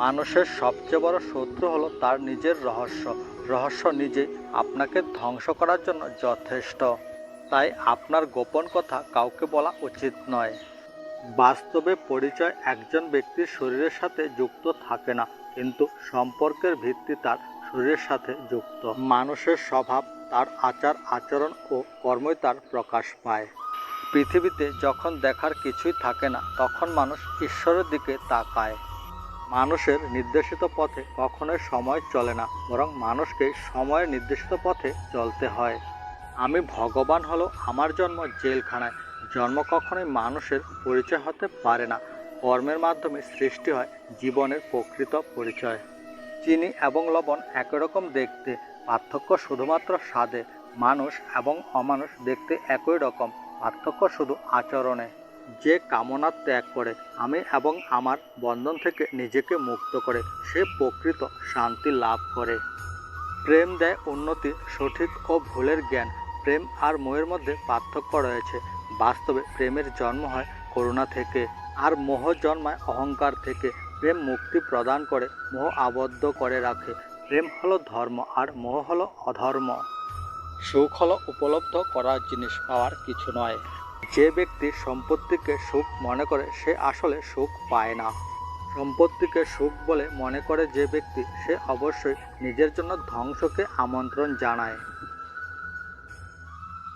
মানুষের সবচেয়ে বড় শত্রু হলো তার নিজের রহস্য। রহস্য নিজে আপনাকে ধ্বংস করার জন্য যথেষ্ট। তাই আপনার গোপন কথা কাউকে বলা উচিত নয়। বাস্তবে পরিচয় একজন ব্যক্তির শরীরের সাথে যুক্ত থাকে না, কিন্তু সম্পর্কের ভিত্তি তার শরীরের সাথে যুক্ত। মানুষের স্বভাব, তার আচার, আচরণ ও কর্মই তার প্রকাশ পায়। পৃথিবীতে যখন দেখার কিছুই থাকে না, তখন মানুষ ঈশ্বরের দিকে তাকায়। মানুষের নির্দেশিত পথে কখনোই সময় চলে না, বরং মানুষকে সময়ের নির্দেশিত পথে চলতে হয়। আমি ভগবান হলো আমার জন্ম জেলখানায়। জন্ম কখনোই মানুষের পরিচয় হতে পারে না। কর্মের মাধ্যমে সৃষ্টি হয় জীবনের প্রকৃত পরিচয়। চিনি এবং লবণ একই রকম দেখতে, পার্থক্য শুধুমাত্র স্বাদে। মানুষ এবং অমানুষ দেখতে একই রকম, পার্থক্য শুধু আচরণে। যে কামনা ত্যাগ করে, আমি এবং আমার বন্ধন থেকে নিজেকে মুক্ত করে, সে প্রকৃত শান্তি লাভ করে। প্রেম দেয় উন্নতি, সঠিক ও ভুলের জ্ঞান। প্রেম আর মোহের মধ্যে পার্থক্য রয়েছে। বাস্তবে প্রেমের জন্ম হয় করুণা থেকে, আর মোহ জন্মায় অহংকার থেকে। প্রেম মুক্তি প্রদান করে, মোহ আবদ্ধ করে রাখে। প্রেম হলো ধর্ম, আর মোহ হলো অধর্ম। সুখ হলো উপলব্ধ করার জিনিস পাওয়ার কিছু নয়। যে ব্যক্তি সম্পত্তিকে সুখ মনে করে, সে আসলে সুখ পায় না। সম্পত্তিকে সুখ বলে মনে করে যে ব্যক্তি, সে অবশ্যই নিজের জন্য ধ্বংসকে আমন্ত্রণ জানায়।